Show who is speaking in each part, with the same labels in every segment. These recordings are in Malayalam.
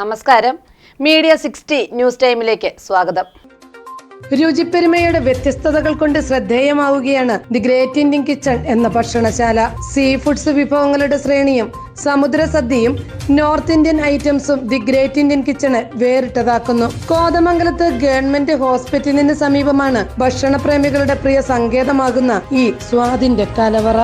Speaker 1: നമസ്കാരം. മീഡിയ സിക്സ്റ്റി ന്യൂസ് ടൈമിലേക്ക് സ്വാഗതം.
Speaker 2: രുചിപ്പെരുമയുടെ വ്യത്യസ്തതകൾ കൊണ്ട് ശ്രദ്ധേയമാവുകയാണ് ദി ഗ്രേറ്റ് ഇന്ത്യൻ കിച്ചൺ എന്ന ഭക്ഷണശാല. സീ ഫുഡ്സ് വിഭവങ്ങളുടെ ശ്രേണിയും സമുദ്ര സദ്യയും നോർത്ത് ഇന്ത്യൻ ഐറ്റംസും ദി ഗ്രേറ്റ് ഇന്ത്യൻ കിച്ചണ് വേറിട്ടതാക്കുന്നു. കോതമംഗലത്ത് ഗവൺമെന്റ് ഹോസ്പിറ്റലിന് സമീപമാണ് ഭക്ഷണപ്രേമികളുടെ പ്രിയ സങ്കേതമാകുന്ന ഈ സ്വാദിന്റെ കലവറ.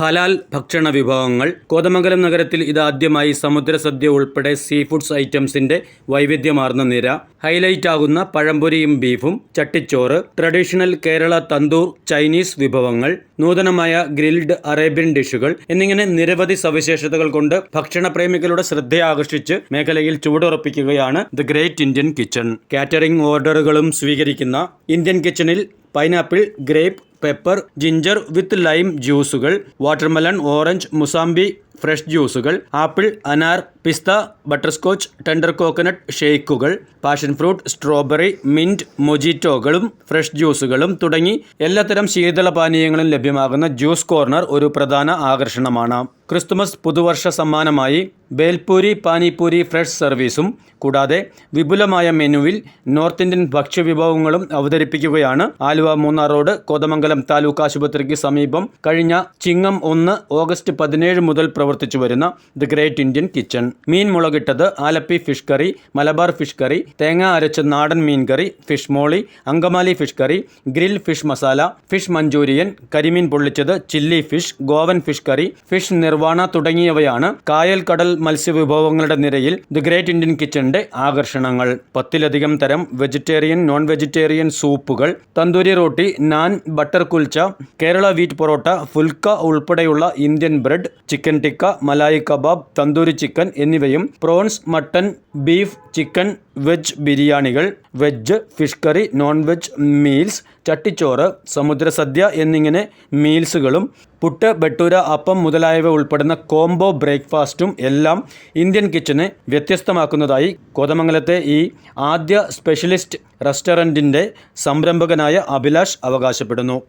Speaker 3: ഹലാൽ ഭക്ഷണ വിഭവങ്ങൾ. കോതമംഗലം നഗരത്തിൽ ഇതാദ്യമായി സമുദ്രസദ്യ ഉൾപ്പെടെ സീ ഫുഡ്സ് ഐറ്റംസിന്റെ വൈവിധ്യമാർന്ന നിര. ഹൈലൈറ്റ് ആകുന്ന പഴംപൊരിയും ബീഫും ചട്ടിച്ചോറ് ട്രഡീഷണൽ കേരള തന്തൂർ ചൈനീസ് വിഭവങ്ങൾ നൂതനമായ ഗ്രിൽഡ് അറേബ്യൻ ഡിഷുകൾ എന്നിങ്ങനെ നിരവധി സവിശേഷതകൾ കൊണ്ട് ഭക്ഷണപ്രേമികളുടെ ശ്രദ്ധയാകർഷിച്ച് മേഖലയിൽ ചുവടുറപ്പിക്കുകയാണ് the great Indian kitchen. Catering ഓർഡറുകളും സ്വീകരിക്കുന്ന ഇന്ത്യൻ കിച്ചണിൽ pineapple grape pepper ginger with lime ജ്യൂസുകൾ watermelon orange mosambi fresh ജ്യൂസുകൾ ആപ്പിൾ അനാർ പിസ്ത ബട്ടർസ്കോച്ച് ടെൻഡർ കോക്കനട്ട് ഷേക്കുകൾ പാഷൻ ഫ്രൂട്ട് സ്ട്രോബെറി മിന്റ് മൊജിറ്റോകളും ഫ്രഷ് ജ്യൂസുകളും തുടങ്ങി എല്ലാത്തരം ശീതള പാനീയങ്ങളും ലഭ്യമാകുന്ന ജ്യൂസ് കോർണർ ഒരു പ്രധാന ആകർഷണമാണ്. ക്രിസ്തുമസ് പുതുവർഷ സമ്മാനമായി ബേൽപൂരി പാനിപൂരി ഫ്രഷ് സർവീസും കൂടാതെ വിപുലമായ മെനുവിൽ നോർത്ത് ഇന്ത്യൻ ഭക്ഷ്യവിഭവങ്ങളും അവതരിപ്പിക്കുകയാണ്. ആലുവ മൂന്നാർ റോഡ് കോതമംഗലം താലൂക്ക് ആശുപത്രിക്ക് സമീപം കഴിഞ്ഞ ചിങ്ങം ഒന്ന് ഓഗസ്റ്റ് പതിനേഴ് മുതൽ പ്രവർത്തിച്ചു വരുന്ന ദി ഗ്രേറ്റ് ഇന്ത്യൻ കിച്ചൺ. മീൻ മുളകിട്ടത് Alleppey fish curry Malabar fish curry തേങ്ങ അരച്ച നാടൻ മീൻ കറി fish molee Angamaly fish curry grill fish masala fish Manchurian കരിമീൻ പൊള്ളിച്ചത് chilli fish Goan fish curry fish nirvana തുടങ്ങിയവയാണ് കായൽ കടൽ മത്സ്യവിഭവങ്ങളുടെ നിരയിൽ ദി ഗ്രേറ്റ് ഇന്ത്യൻ കിച്ചണിന്റെ ആകർഷണങ്ങൾ. പത്തിലധികം തരം വെജിറ്റേറിയൻ നോൺ വെജിറ്റേറിയൻ സൂപ്പുകൾ തന്തൂരി റോട്ടി നാൻ ബട്ടർ കുൽച്ച കേരള വീറ്റ് പൊറോട്ട ഫുൽക്ക ഉൾപ്പെടെയുള്ള Indian bread chicken tikka malai kebab tandoori chicken എന്നിവയും prawns mutton beef chicken veg ബിരിയാണികൾ veg fish curry non veg meals ചട്ടിച്ചോറ് സമുദ്രസദ്യ എന്നിങ്ങനെ മീൽസുകളും പുട്ട് ബട്ടൂര അപ്പം മുതലായവ ഉൾപ്പെടുന്ന കോംബോ ബ്രേക്ക്ഫാസ്റ്റും എല്ലാം ഇന്ത്യൻ കിച്ചനെ വ്യത്യസ്തമാക്കുന്നതായി കോതമംഗലത്തെ ഈ ആദ്യ സ്പെഷ്യലിസ്റ്റ് റെസ്റ്റോറന്റിന്റെ സംരംഭകനായ അഭിലാഷ് അവകാശപ്പെടുന്നു.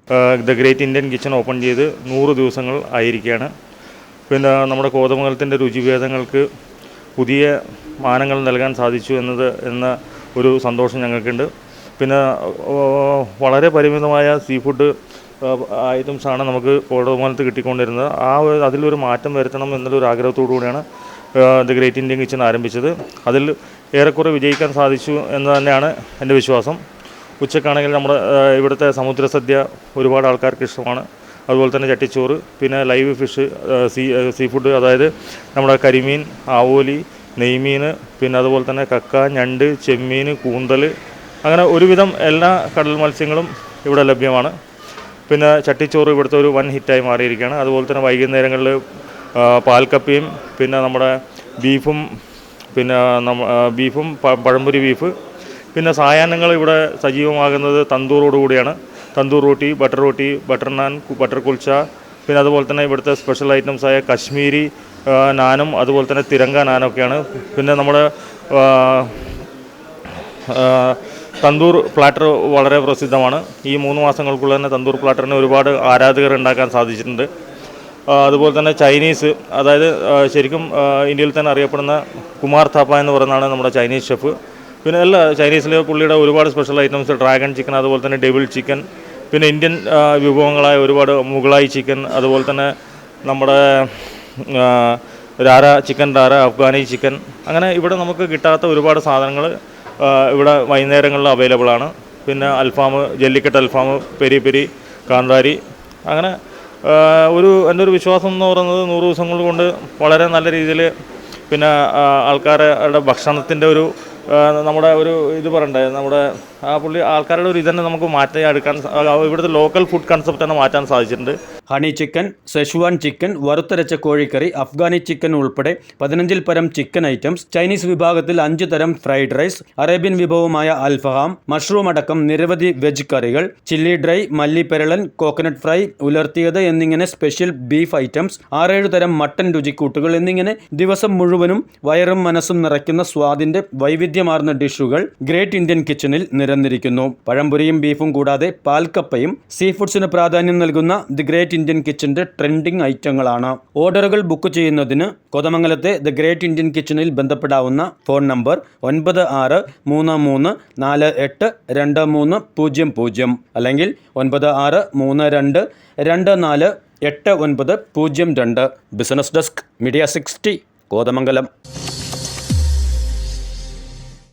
Speaker 4: The great Indian kitchen open ചെയ്ത് നൂറ് ദിവസങ്ങൾ ആയിരിക്കുകയാണ്. പിന്നെ നമ്മുടെ കോതമംഗലത്തിന്റെ രുചിഭേദങ്ങൾക്ക് പുതിയ മാനങ്ങൾ നൽകാൻ സാധിച്ചു എന്നത് എന്ന ഒരു സന്തോഷം ഞങ്ങൾക്കുണ്ട്. പിന്നെ വളരെ പരിമിതമായ സീ ഫുഡ് ഐറ്റംസാണ് നമുക്ക് കോതമംഗലത്ത് കിട്ടിക്കൊണ്ടിരുന്നത്. ആ അതിലൊരു മാറ്റം വരുത്തണം എന്നുള്ളൊരു ആഗ്രഹത്തോടു കൂടിയാണ് ദ ഗ്രേറ്റ് ഇന്ത്യൻ കിച്ചൺ ആരംഭിച്ചത്. അതിൽ ഏറെക്കുറെ വിജയിക്കാൻ സാധിച്ചു എന്ന് തന്നെയാണ് എന്റെ വിശ്വാസം. ഉച്ചക്കാണെങ്കിൽ നമ്മുടെ ഇവിടുത്തെ സമുദ്രസദ്യ ഒരുപാട് ആൾക്കാർക്ക് ഇഷ്ടമാണ്. അതുപോലെ തന്നെ ചട്ടിച്ചോറ് പിന്നെ live fish sea sea food അതായത് നമ്മുടെ കരിമീൻ ആവോലി നെയ്മീൻ പിന്നെ അതുപോലെ തന്നെ കക്ക ഞണ്ട് ചെമ്മീൻ കൂന്തൽ അങ്ങനെ ഒരുവിധം എല്ലാ കടൽ മത്സ്യങ്ങളും ഇവിടെ ലഭ്യമാണ്. പിന്നെ ചട്ടിച്ചോറ് ഇവിടുത്തെ ഒരു വൻ ഹിറ്റായി മാറിയിരിക്കുകയാണ്. അതുപോലെ തന്നെ വൈകുന്നേരങ്ങളിൽ പാൽക്കപ്പിയും പിന്നെ നമ്മുടെ ബീഫും പിന്നെ ബീഫും പഴംപൊരി ബീഫ് പിന്നെ സായാഹ്നങ്ങൾ ഇവിടെ സജീവമാകുന്നത് തന്തൂറോടുകൂടിയാണ് tandoor roti butter roti butter naan butter kulcha പിന്നെ അതുപോലെ തന്നെ ഇവിടുത്തെ സ്പെഷ്യൽ ഐറ്റംസായ കശ്മീരി നാനും അതുപോലെ തന്നെ തിരങ്ക നാനൊക്കെയാണ്. പിന്നെ നമ്മുടെ തന്തൂർ പ്ലാറ്റർ വളരെ പ്രസിദ്ധമാണ്. ഈ മൂന്ന് മാസങ്ങൾക്കുള്ളിൽ തന്നെ തന്തൂർ പ്ലാറ്ററിന് ഒരുപാട് ആരാധകർ ഉണ്ടാക്കാൻ സാധിച്ചിട്ടുണ്ട്. അതുപോലെ തന്നെ ചൈനീസ് അതായത് ശരിക്കും ഇന്ത്യയിൽ തന്നെ അറിയപ്പെടുന്ന കുമാർ താപ്പ എന്ന് പറയുന്നതാണ് നമ്മുടെ ചൈനീസ് ഷെഫ് പിന്നെ എല്ലാ ചൈനീസിലെ പുള്ളിയുടെ ഒരുപാട് സ്പെഷ്യൽ ഐറ്റംസ് ഡ്രാഗൺ ചിക്കൻ അതുപോലെ തന്നെ ഡെവിൾ ചിക്കൻ പിന്നെ ഇന്ത്യൻ വിഭവങ്ങളായ ഒരുപാട് മുഗളായി ചിക്കൻ അതുപോലെ തന്നെ നമ്മുടെ രാര ചിക്കൻ രാര അഫ്ഗാനി ചിക്കൻ അങ്ങനെ ഇവിടെ നമുക്ക് കിട്ടാത്ത ഒരുപാട് സാധനങ്ങൾ ഇവിടെ വൈകുന്നേരങ്ങളിൽ അവൈലബിൾ ആണ്. പിന്നെ അൽഫാം ജല്ലിക്കെട്ട് അൽഫാം പെരി പെരി കാന്താരി അങ്ങനെ ഒരു എന്റെ ഒരു വിശ്വാസം എന്ന് പറയുന്നത് നൂറ് ദിവസങ്ങൾ കൊണ്ട് വളരെ നല്ല രീതിയിൽ പിന്നെ ആൾക്കാരുടെ ഭക്ഷണത്തിന്റെ ഒരു നമ്മുടെ ഒരു ഇത് പറയണ്ടേ നമ്മുടെ ആ പുള്ളി ആൾക്കാരുടെ ഒരു ഇതന്നെ നമുക്ക് മാറ്റി എടുക്കാൻ ഇവിടുത്തെ ലോക്കൽ ഫുഡ് കൺസെപ്റ്റ് തന്നെ മാറ്റാൻ സാധിച്ചിട്ടുണ്ട്.
Speaker 3: ഹണി ചിക്കൻ സെഷുവാൻ ചിക്കൻ വറുത്തരച്ച കോഴിക്കറി അഫ്ഗാനി ചിക്കൻ ഉൾപ്പെടെ പതിനഞ്ചിൽ പരം ചിക്കൻ ഐറ്റംസ് ചൈനീസ് വിഭാഗത്തിൽ അഞ്ച് തരം ഫ്രൈഡ് റൈസ് അറേബ്യൻ വിഭവമായ അൽഫഹാം മഷ്റൂം അടക്കം നിരവധി വെജ് കറികൾ ചില്ലി ഡ്രൈ മല്ലിപ്പെരളൻ കോക്കനട്ട് ഫ്രൈ ഉലർത്തിയത് എന്നിങ്ങനെ സ്പെഷ്യൽ ബീഫ് ഐറ്റംസ് ആറേഴ് തരം മട്ടൻ രുചിക്കൂട്ടുകൾ എന്നിങ്ങനെ ദിവസം മുഴുവനും വയറും മനസ്സും നിറയ്ക്കുന്ന സ്വാദിന്റെ വൈവിധ്യമാർന്ന ഡിഷുകൾ ഗ്രേറ്റ് ഇന്ത്യൻ കിച്ചണിൽ നിര നിരന്നിരിക്കുന്നു. പഴംപൊരിയും ബീഫും കൂടാതെ പാൽക്കപ്പയും സീ ഫുഡ്സിന് പ്രാധാന്യം നൽകുന്ന ദി ഗ്രേറ്റ് ഇന്ത്യൻ കിച്ചന്റെ ട്രെൻഡിംഗ് ഐറ്റങ്ങളാണ്. ഓർഡറുകൾ ബുക്ക് ചെയ്യുന്നതിന് കൊതമംഗലത്തെ ദി ഗ്രേറ്റ് ഇന്ത്യൻ കിച്ചണിൽ ബന്ധപ്പെടാവുന്ന ഫോൺ നമ്പർ ഒൻപത് ആറ് മൂന്ന് മൂന്ന് നാല് എട്ട് രണ്ട് മൂന്ന് പൂജ്യം പൂജ്യം അല്ലെങ്കിൽ ഒൻപത് ആറ് മൂന്ന് രണ്ട് രണ്ട് നാല് എട്ട് ഒൻപത് പൂജ്യം രണ്ട്. Business desk media sixty Kothamangalam.